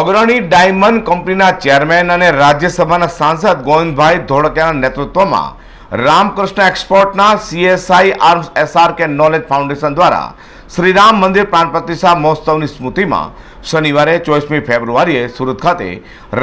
અગ્રણી ડાયમંડ કંપનીના ચેરમેન અને રાજ્યસભાના સાંસદ ગોવિંદભાઈ ધોળકિયાના નેતૃત્વમાં Ramkrishna એક્સપોર્ટના CSI arms SRK knowledge foundation દ્વારા શ્રીરામ મંદિર પ્રાણ પ્રતિષ્ઠા મહોત્સવની સ્મૃતિમાં શનિવારે ચોવીસમી ફેબ્રુઆરીએ સુરત ખાતે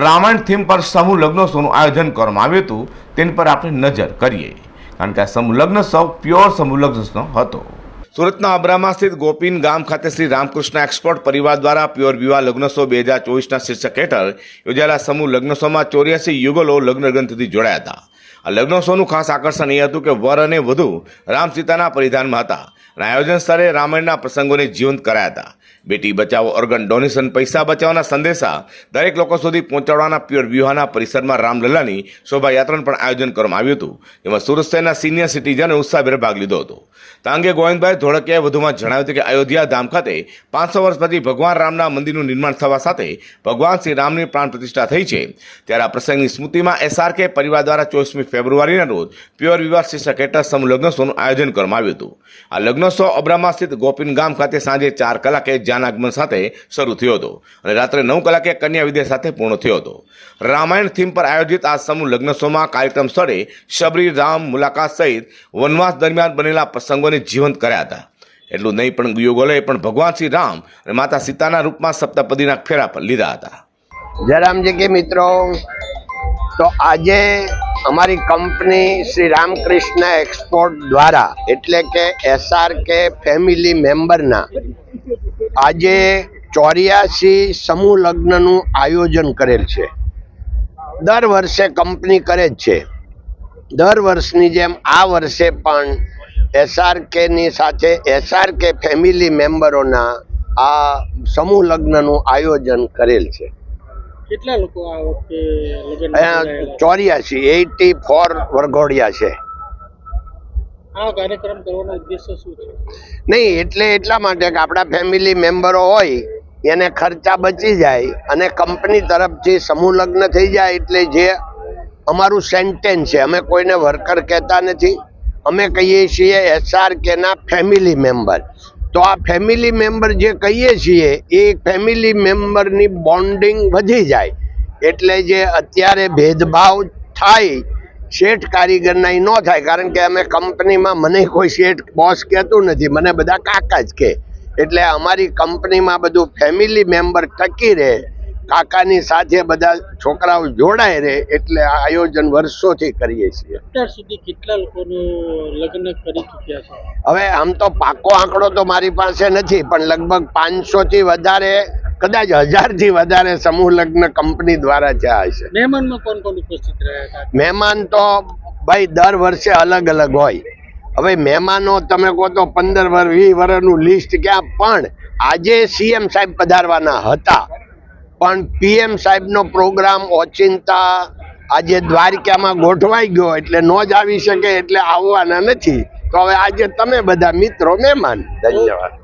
રામાયણ થીમ પર સમૂહ લગ્નોત્સવનું આયોજન કરવામાં આવ્યું હતું. તેની પર આપણે નજર કરીએ. કારણ કે આ સમૂહ લગ્નોત્સવ પ્યોર સમૂહ લગ્નોત્સવ હતો. સુરતના અબ્રામા સ્થિત ગોપીન ગામ ખાતે શ્રી રામકૃષ્ણ એક્સપોર્ટ પરિવાર દ્વારા પ્યોર વિવાહ લગ્નોત્સવ બે હજાર ચોવીસના શીર્ષક હેઠળ યોજાયેલા સમૂહ લગ્નોત્સવમાં ચોર્યાસી યુગલો લગ્ન ગ્રંથથી જોડાયા હતા. આ લગ્નોત્સવનું ખાસ આકર્ષણ એ હતું કે વર અને વધુ રામ સીતાના પરિધાનમાં હતા અને આયોજન સ્તરે રામાયણના પ્રસંગોને જીવંત કરાયા હતા. બેટી બચાવો ઓર્ગન ડોનેશન પૈસા બચાવવાના સંદેશા દરેક લોકો સુધી પહોંચાડવાના પ્યોર વ્યૂહાના પરિસરમાં રામલલ્લાની શોભાયાત્રાનું પણ આયોજન કરવામાં આવ્યું હતું. જેમાં સુરત શહેરના સિનિયર સિટીઝને ઉત્સાહભેર ભાગ લીધો હતો. તા અંગે ગોવિંદભાઈ ધોળકિયાએ વધુમાં જણાવ્યું હતું કે અયોધ્યા ધામ ખાતે પાંચસો વર્ષ પછી ભગવાન રામના મંદિરનું નિર્માણ થવા સાથે ભગવાન શ્રી રામની પ્રાણ પ્રતિષ્ઠા થઈ છે. ત્યારે આ પ્રસંગની સ્મૃતિમાં એસઆરકે પરિવાર દ્વારા ચોવીસમી ફેબ્રુઆરીના રોજ પ્યોર વિવાહ શીર્ષક હેઠળ સમૂહ લગ્નોત્સવનું આયોજન કરવામાં આવ્યું હતું. આ લગ્નોત્સવ અબ્રામા સ્થિત ગોપીન ગામ ખાતે સાંજે ચાર કલાકે જાન આગમન સાથે શરૂ થયો હતો અને રાત્રે નવ કલાકે કન્યા વિદ્યા સાથે પૂર્ણ થયો હતો. રામાયણ થીમ પર આયોજિત આ સમૂહ લગ્નોત્સવમાં કાર્યક્રમ સ્થળે શબરી રામ મુલાકાત સહિત વનવાસ દરમિયાન બનેલા પ્રસંગોને જીવંત કર્યા હતા. એટલું નહીં પણ યુગોલોએ પણ ભગવાન શ્રી રામ અને માતા સીતાના રૂપમાં સપ્તપદીના ફેરા પર લીધા હતા. જયરામજી કે મિત્રો, તો આજે અમારી કંપની શ્રી રામકૃષ્ણ એક્સપોર્ટ દ્વારા, એટલે કે એસઆર કે ફેમિલી મેમ્બરના આજે ચોર્યાસી સમૂહ લગ્નનું આયોજન કરેલ છે. દર વર્ષે કંપની કરે જ છે. દર વર્ષની જેમ આ વર્ષે પણ એસઆર કેની સાથે એસઆરકે ફેમિલી મેમ્બરોના આ સમૂહ લગ્નનું આયોજન કરેલ છે. કેટલા લોકો આ વખતે લગ્ન ચોર્યાસી એટી ફોર વરઘોડિયા છે. આ કાર્યક્રમ કરવાનો ઉદ્દેશ્ય શું છે? નહીં એટલે એટલા માટે કે આપણા ફેમિલી મેમ્બરો હોય એને ખર્ચા બચી જાય અને કંપની તરફથી સમૂહ લગ્ન થઈ જાય એટલે જે અમારું સેન્ટેન્સ છે અમે કોઈને વર્કર કહેતા નથી. અમે કહીએ છીએ એસઆર કેના ફેમિલી મેમ્બર તો આ ફેમિલી મેમ્બર જે કહીએ છીએ, એ ફેમિલી મેમ્બરની બોન્ડિંગ વધી જાય. એટલે જે અત્યારે ભેદભાવ થાય, શેઠ કારીગરના એ ન થાય, કારણ કે અમે કંપનીમાં મને કોઈ શેઠ બોસ કહેતું નથી, મને બધા કાકા જ કહે. એટલે અમારી કંપનીમાં બધું ફેમિલી મેમ્બર ટકી રહે કાકાની સાથે બધા છોકરાઓ જોડાય રહે એટલે આ આયોજન વર્ષોથી કરીએ છીએ. અત્યાર સુધી કેટલા લોકોનું લગ્ન કરી ચૂક્યા છે? હવે આમ તો પાકો આંકડો તો મારી પાસે નથી પણ લગભગ પાંચસો થી વધારે કદાચ હજારથી વધારે સમૂહ લગ્ન કંપની દ્વારા થયા હશે. મહેમાનમાં કોણ કોણ ઉપસ્થિત રહ્યા મહેમાન તો ભાઈ દર વર્ષે અલગ અલગ હોય. હવે મહેમાનો તમે કહો તો પંદર વર્ષ વીસ વર્ષનું લિસ્ટ ક્યાં? પણ આજે સીએમ સાહેબ પધારવાના હતા. પણ પીએમ સાહેબનો પ્રોગ્રામ ઓચિંતા આજે દ્વારકામાં ગોઠવાઈ ગયો એટલે ન જ આવી શકે એટલે આવવાના નથી. તો હવે આજે તમે બધા મિત્રો, મહેમાન. ધન્યવાદ.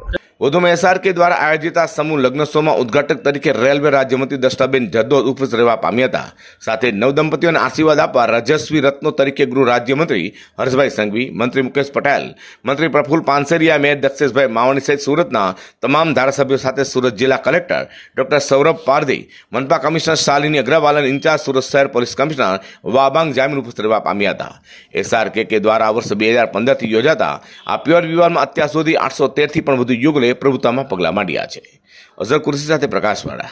વધુમાં એસઆરકે દ્વારા આયોજિત આ સમૂહ લગ્નોત્સવમાં ઉદઘાટક તરીકે રેલવે રાજ્યમંત્રી દષ્ટાબેન જદ્દો ઉપસ્થિત રહેવા પામ્યા હતા. સાથે નવદંપતિઓને આશીર્વાદ આપવા રજસ્વી રત્નો તરીકે ગૃહ રાજ્યમંત્રી હર્ષભાઈ સંઘવી, મંત્રી મુકેશ પટેલ, મંત્રી પ્રફુલ પાનસેરિયા, મેયર દક્ષેશભાઈ માવાણી સહિત સુરતના તમામ ધારાસભ્યો સાથે સુરત જિલ્લા કલેક્ટર ડોક્ટર સૌરભ પારધી, મનપા કમિશનર શાલિની અગ્રવાલ અને ઇન્ચાર્જ સુરત શહેર પોલીસ કમિશનર વાબાંગ જામીન ઉપસ્થિત રહેવા પામ્યા હતા. એસઆરકે દ્વારા આ વર્ષ બે હજાર પંદરથી યોજાતા આ પ્યોર વિવાદમાં અત્યાર સુધી આઠસો તેરથી પણ વધુ યુગલે પ્રભુતામાં પગલાં માંડ્યા છે. અઝર કુરશી સાથે પ્રકાશવાળા.